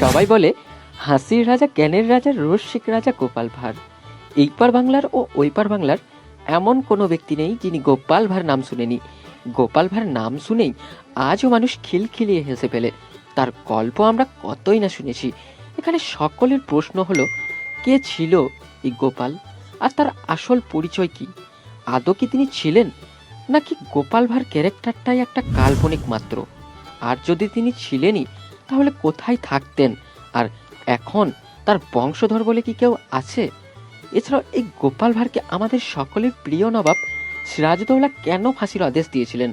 সবাই বলে, হাসির রাজা, জ্ঞানের রাজা, রসিক রাজা, গোপাল ভাঁড়। এই পার বাংলার ও ওই পার বাংলার এমন কোনো ব্যক্তি নেই যিনি গোপাল ভাঁড় নাম শুনেনি। গোপাল ভাঁড় নাম শুনেই আজও মানুষ খিলখিলিয়ে হেসে ফেলে। তার গল্প আমরা কতই না শুনেছি। এখানে সকলের প্রশ্ন হলো, কে ছিল এই গোপাল? আর তার আসল পরিচয় কি? আদৌ কি তিনি ছিলেন? নাকি গোপাল ভাঁড় ক্যারেক্টারটাই একটা কাল্পনিক মাত্র? আর যদি তিনি ছিলেনই তাহলে কোথায় থাকতেন? আর এখন তার বংশধর বলে কি কেউ আছে? এছাড়াও এই গোপাল ভাঁড়কে আমাদের সকলের প্রিয় নবাব সিরাজদৌল্লা কেন ফাঁসির আদেশ দিয়েছিলেন?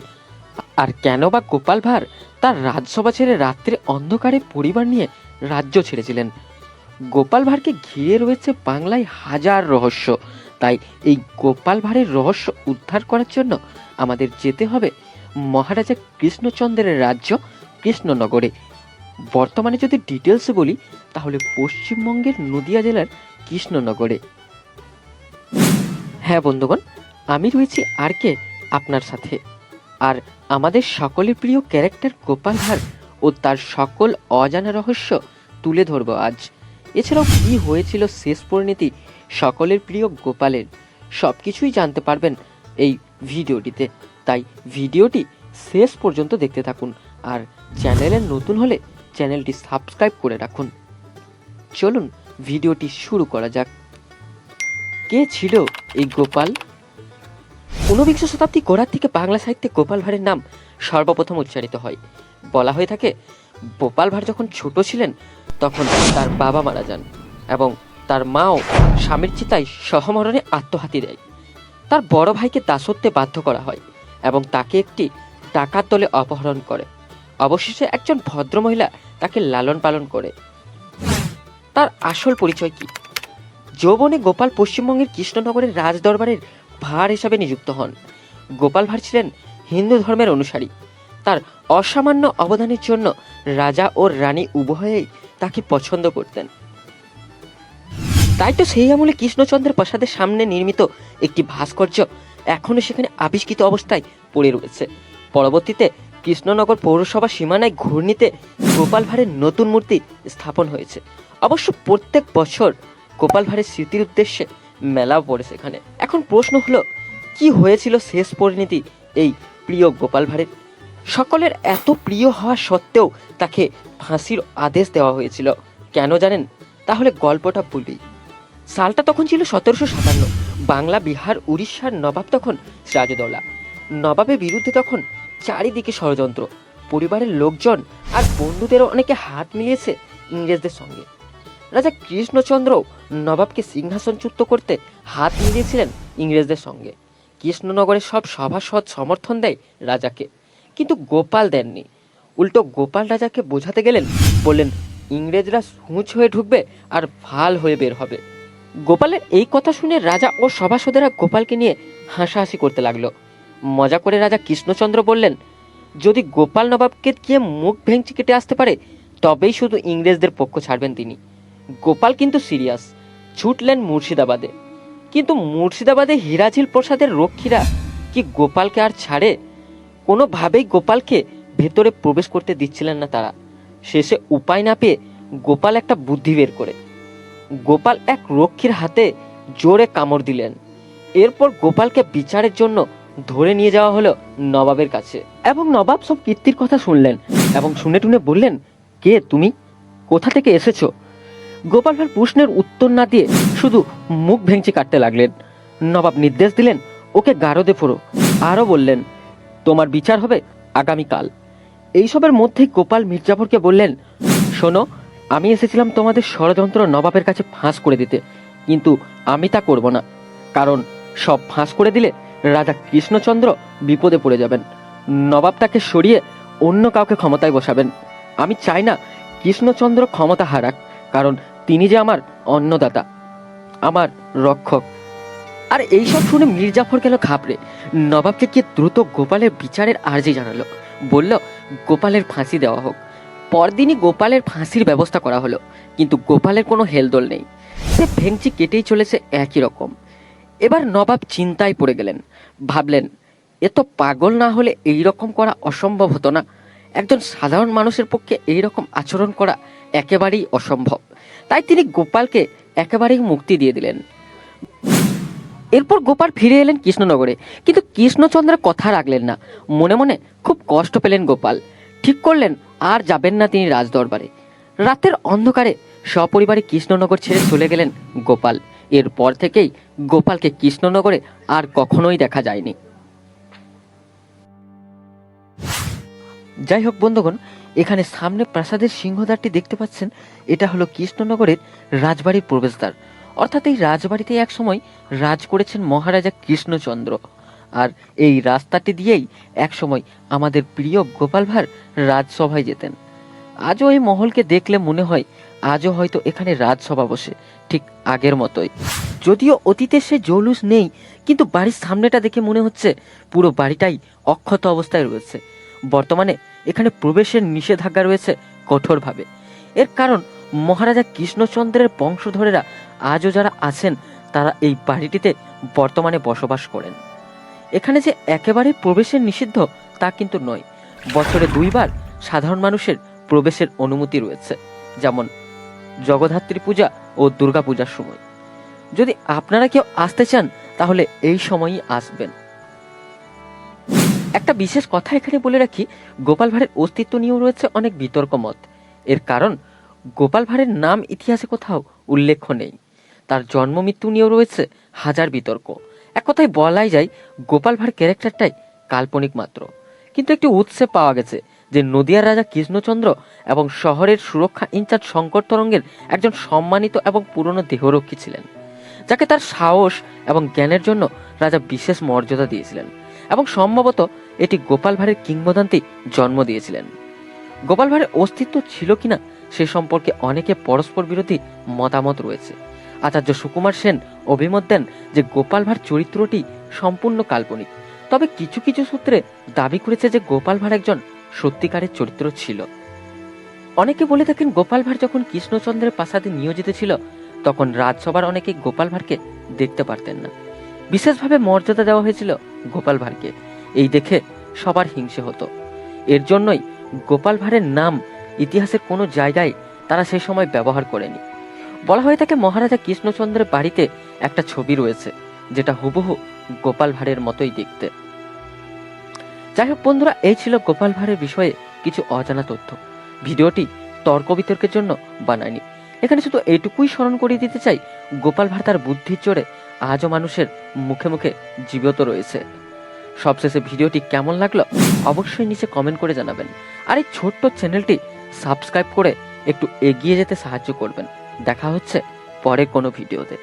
আর কেন বা গোপাল ভাঁড় তার রাজসভা ছেড়ে রাত্রে অন্ধকারে পরিবার নিয়ে রাজ্য ছেড়েছিলেন? গোপাল ভাঁড়কে ঘিরে রয়েছে বাংলায় হাজার রহস্য। তাই এই গোপাল ভাঁড়ের রহস্য উদ্ধার করার জন্য আমাদের যেতে হবে মহারাজা কৃষ্ণচন্দ্রের রাজ্য কৃষ্ণনগরে। বর্তমানে যদি ডিটেলসে বলি, তাহলে পশ্চিমবঙ্গের নদিয়া জেলার কৃষ্ণনগরে। হ্যাঁ বন্ধুগণ, আমি রয়েছি আর কে আপনার সাথে। আর আমাদের সকলের প্রিয় ক্যারেক্টার গোপাল ভাঁড় ও তার সকল অজানা রহস্য তুলে ধরবো আজ। এছাড়াও কি হয়েছিল শেষ পরিণতি সকলের প্রিয় গোপালের সব কিছুই জানতে পারবেন এই ভিডিওটিতে। তাই ভিডিওটি শেষ পর্যন্ত দেখতে থাকুন। আর চ্যানেলে নতুন হলে চ্যানেলটি সাবস্ক্রাইব করে রাখুন। চলুন, ভিডিওটি শুরু করা যাক। কে ছিল এই গোপাল? ঊনবিংশ শতাব্দী গোড়ার থেকে বাংলা সাহিত্যে গোপাল ভাঁড়ের নাম সর্বপ্রথম উচ্চারিত হয়। বলা হয়ে থাকে, গোপাল ভাঁড় যখন ছোট ছিলেন, তখন তার বাবা মারা যান এবং তার মাও স্বামীর চিতায় সহমরণে আত্মহাতি দেয়। তার বড় ভাইকে দাসত্বে বাধ্য করা হয় এবং তাকে একটি টাকার দলে অপহরণ করে। অবশেষে একজন ভদ্রমহিলা তাকে লালন পালন করে। তার আসল পরিচয় কি? যৌবনে গোপাল পশ্চিমবঙ্গের কৃষ্ণনগরের রাজদরবারের ভার হিসাবে নিযুক্ত হন। গোপাল ভাঁড় ছিলেন হিন্দু ধর্মের অনুসারী। তার অসামান্য অবদানের জন্য রাজা ও রানী উভয়েই তাকে পছন্দ করতেন। তাই তো সেই আমলে কৃষ্ণচন্দ্রের প্রাসাদের সামনে নির্মিত একটি ভাস্কর্য এখনও সেখানে আবিষ্কৃত অবস্থায় পড়ে রয়েছে। পরবর্তীতে কৃষ্ণনগর পৌরসভা সীমানায় ঘূর্ণিতে গোপাল ভাঁড়ের নতুন মূর্তি স্থাপন হয়েছে। অবশ্য প্রত্যেক বছর গোপাল ভাঁড়ের স্মৃতির উদ্দেশ্যে মেলাও পড়ে সেখানে। এখন প্রশ্ন হলো, কি হয়েছিল শেষ পরিণতি এই প্রিয় গোপাল ভাঁড়ের? সকলের এত প্রিয় হওয়া সত্ত্বেও তাকে ফাঁসির আদেশ দেওয়া হয়েছিল। কেন জানেন? তাহলে গল্পটা বলি সালটা তখন ছিল সতেরোশো সাতান্ন। বাংলা, বিহার, উড়িষ্যার নবাব তখন সিরাজদৌল্লা নবাবের বিরুদ্ধে তখন চারিদিকে ষড়যন্ত্র। পরিবারের লোকজন আর বন্ধুদেরও অনেকে হাত মিলিয়েছে ইংরেজদের সঙ্গে। রাজা কৃষ্ণচন্দ্র নবাবকে সিংহাসনচ্যুত করতে হাত মিলিয়েছিলেন ইংরেজদের সঙ্গে। কৃষ্ণনগরের সব সভাসদ সমর্থন দেয় রাজাকে, কিন্তু গোপাল দেননি। উল্টো গোপাল রাজাকে বোঝাতে গেলেন, বললেন, ইংরেজরা হুঁচ হয়ে ঢুকবে আর ভালো হয়ে বের হবে। গোপালের এই কথা শুনে রাজা ও সভাসদেরা গোপালকে নিয়ে হাসাহাসি করতে লাগল। মজা করে রাজা কৃষ্ণচন্দ্র বললেন, যদি গোপাল নবাবকে গিয়ে মুখ ভেঙচি কেটে আসতে পারে, তবেই শুধু ইংরেজদের পক্ষ ছাড়বেন তিনি। গোপাল কিন্তু সিরিয়াস, ছুটলেন মুর্শিদাবাদে। কিন্তু মুর্শিদাবাদে হিরাঝিল প্রসাদের রক্ষীরা কি গোপালকে আর ছাড়ে? কোনোভাবেই গোপালকে ভেতরে প্রবেশ করতে দিচ্ছিলেন না তারা। শেষে উপায় না পেয়ে গোপাল একটা বুদ্ধি বের করে। গোপাল এক রক্ষীর হাতে জোরে কামড় দিলেন। এরপর গোপালকে বিচারের জন্য ধরে নিয়ে যাওয়া হলো নবাবের কাছে। এবং নবাব সব কীর্তির কথা শুনলেন এবং শুনে টুনে বললেন, কে তুমি? কোথা থেকে এসেছ? গোপাল ভাঁড় প্রশ্নের উত্তর না দিয়ে শুধু মুখ ভেঙচি কাটতে লাগলেন। নবাব নির্দেশ দিলেন, ওকে গারদে ফোড়ো। আরও বললেন, তোমার বিচার হবে আগামীকাল। এইসবের মধ্যেই গোপাল মির্জাফরকে বললেন, শোনো, আমি এসেছিলাম তোমাদের ষড়যন্ত্র নবাবের কাছে ফাঁস করে দিতে, কিন্তু আমি তা করব না। কারণ সব ফাঁস করে দিলে রাজা কৃষ্ণচন্দ্র বিপদে পড়ে যাবেন। নবাব তাকে সরিয়ে অন্য কাউকে ক্ষমতায় বসাবেন। আমি চাই না কৃষ্ণচন্দ্র ক্ষমতা হারাক, কারণ তিনি যে আমার অন্নদাতা, আমার রক্ষক। আর এইসব শুনে মির্জাফর গেল ঘাবড়ে। নবাবকে গিয়ে দ্রুত গোপালের বিচারের আর্জি জানালো? বলল, গোপালের ফাঁসি দেওয়া হোক। পরদিনই গোপালের ফাঁসির ব্যবস্থা করা হলো, কিন্তু গোপালের কোনো হেলদোল নেই। সে ভেঙচি কেটেই চলেছে একই রকম। এবার নবাব চিন্তায় পড়ে গেলেন। ভাবলেন, এ তো পাগল না হলে এই রকম করা অসম্ভব হতো না। একজন সাধারণ মানুষের পক্ষে এই রকম আচরণ করা একেবারেই অসম্ভব। তাই তিনি গোপালকে একেবারেই মুক্তি দিয়ে দিলেন। এরপর গোপাল ফিরে এলেন কৃষ্ণনগরে। কিন্তু কৃষ্ণচন্দ্রের কথা রাখলেন না। মনে মনে খুব কষ্ট পেলেন গোপাল। ঠিক করলেন, আর যাবেন না তিনি রাজদরবারে। রাতের অন্ধকারে সপরিবারে কৃষ্ণনগর ছেড়ে চলে গেলেন গোপাল। এরপর থেকেই গোপালকে কৃষ্ণনগরে আর কখনোই দেখা যায়নি। যাই হোক বন্ধুগণ, এখানে সামনে প্রাসাদের সিংহদ্বারটি দেখতে পাচ্ছেন, এটা হলো কৃষ্ণনগরের রাজবাড়ির প্রবেশদ্বার। অর্থাৎ এই রাজবাড়িতে এক সময় রাজ করেছেন মহারাজা কৃষ্ণচন্দ্র। আর এই রাস্তাটি দিয়েই এক সময় আমাদের প্রিয় গোপাল ভাঁড় রাজসভায় যেতেন। আজও এই মহলকে দেখলে মনে হয় আজও হয়তো এখানে রাজসভা বসে, ঠিক আগের মতোই। যদিও অতীতে সে জৌলুস নেই, কিন্তু বাড়ির সামনেটা দেখে মনে হচ্ছে পুরো বাড়িটাই অক্ষত অবস্থায় রয়েছে। বর্তমানে এখানে প্রবেশের নিষেধাজ্ঞা রয়েছে কঠোরভাবে। এর কারণ মহারাজা কৃষ্ণচন্দ্রের বংশধরেরা আজও যারা আছেন, তারা এই বাড়িটিতে বর্তমানে বসবাস করেন। এখানে যে একেবারে প্রবেশের নিষিদ্ধ, তা কিন্তু নয়। বছরে দুইবার সাধারণ মানুষের প্রবেশের অনুমতি রয়েছে। যেমন জগদ্ধাত্রী পূজা ও দুর্গা পূজার সময়। যদি আপনারা কেউ আসতে চান, তাহলে এই সময়ই আসবেন। একটা বিশেষ কথা এখানে বলে রাখি, গোপাল ভাঁড়ের অস্তিত্ব নিয়েও রয়েছে অনেক বিতর্ক মত। এর কারণ, গোপাল ভাঁড়ের নাম ইতিহাসে কোথাও উল্লেখ নেই। তার জন্ম মৃত্যু নিয়েও রয়েছে হাজার বিতর্ক। এক কথায় বলাই যায়, গোপাল ভাঁড় ক্যারেক্টারটাই কাল্পনিক মাত্র। কিন্তু একটি উৎসে পাওয়া গেছে যে নদিয়ার রাজা কৃষ্ণচন্দ্র এবং শহরের সুরক্ষা ইনচার্জ শঙ্কর তরঙ্গের একজন সম্মানিত এবং পুরনো দেহরক্ষী ছিলেন, যাকে তার সাহস এবং জ্ঞানের জন্য রাজা বিশেষ মর্যাদা দিয়েছিলেন এবং সম্ভবত এটি গোপাল ভাঁড়ের কিংবদন্তি জন্ম দিয়েছিলেন। গোপাল ভাঁড়ের অস্তিত্ব ছিল কিনা সে সম্পর্কে অনেকে পরস্পর বিরোধী মতামত রয়েছে। আচার্য সুকুমার সেন অভিমত দেন যে গোপাল ভাঁড় চরিত্রটি সম্পূর্ণ কাল্পনিক, তবে কিছু কিছু সূত্রে দাবি করেছে যে গোপাল ভাঁড় একজন সত্যিকারের চরিত্র ছিল। অনেকে বলে থাকেন গোপাল ভাঁড় যখন কৃষ্ণচন্দ্রের প্রাসাদে নিয়োজিত ছিল, তখন রাজসভার অনেকে গোপাল ভাঁড়কে দেখতে পারতেন না। বিশেষভাবে মর্যাদা দেওয়া হয়েছিল গোপাল ভাঁড়কে। এই দেখে সবার হিংসে হতো। এর জন্যই গোপাল ভাঁড়ের নাম ইতিহাসের কোনো জায়গায় তারা সেই সময় ব্যবহার করেনি। বলা হয়ে থাকে মহারাজা কৃষ্ণচন্দ্রের বাড়িতে একটা ছবি রয়েছে, যেটা হুবহু গোপাল ভাঁড়ের মতোই দেখতে। যাই হোক বন্ধুরা, এই ছিল গোপাল ভাঁড়ের বিষয়ে কিছু অজানা তথ্য। ভিডিওটি তর্ক বিতর্কের জন্য বানায়নি। এখানে শুধু এইটুকুই স্মরণ করিয়ে দিতে চাই, গোপাল ভাঁড় তার বুদ্ধির জোরে আজও মানুষের মুখে মুখে জীবিত রয়েছে। সবশেষে ভিডিওটি কেমন লাগল অবশ্যই নিচে কমেন্ট করে জানাবেন। আর এই ছোট্ট চ্যানেলটি সাবস্ক্রাইব করে একটু এগিয়ে যেতে সাহায্য করবেন। দেখা হচ্ছে পরে কোনো ভিডিওতে।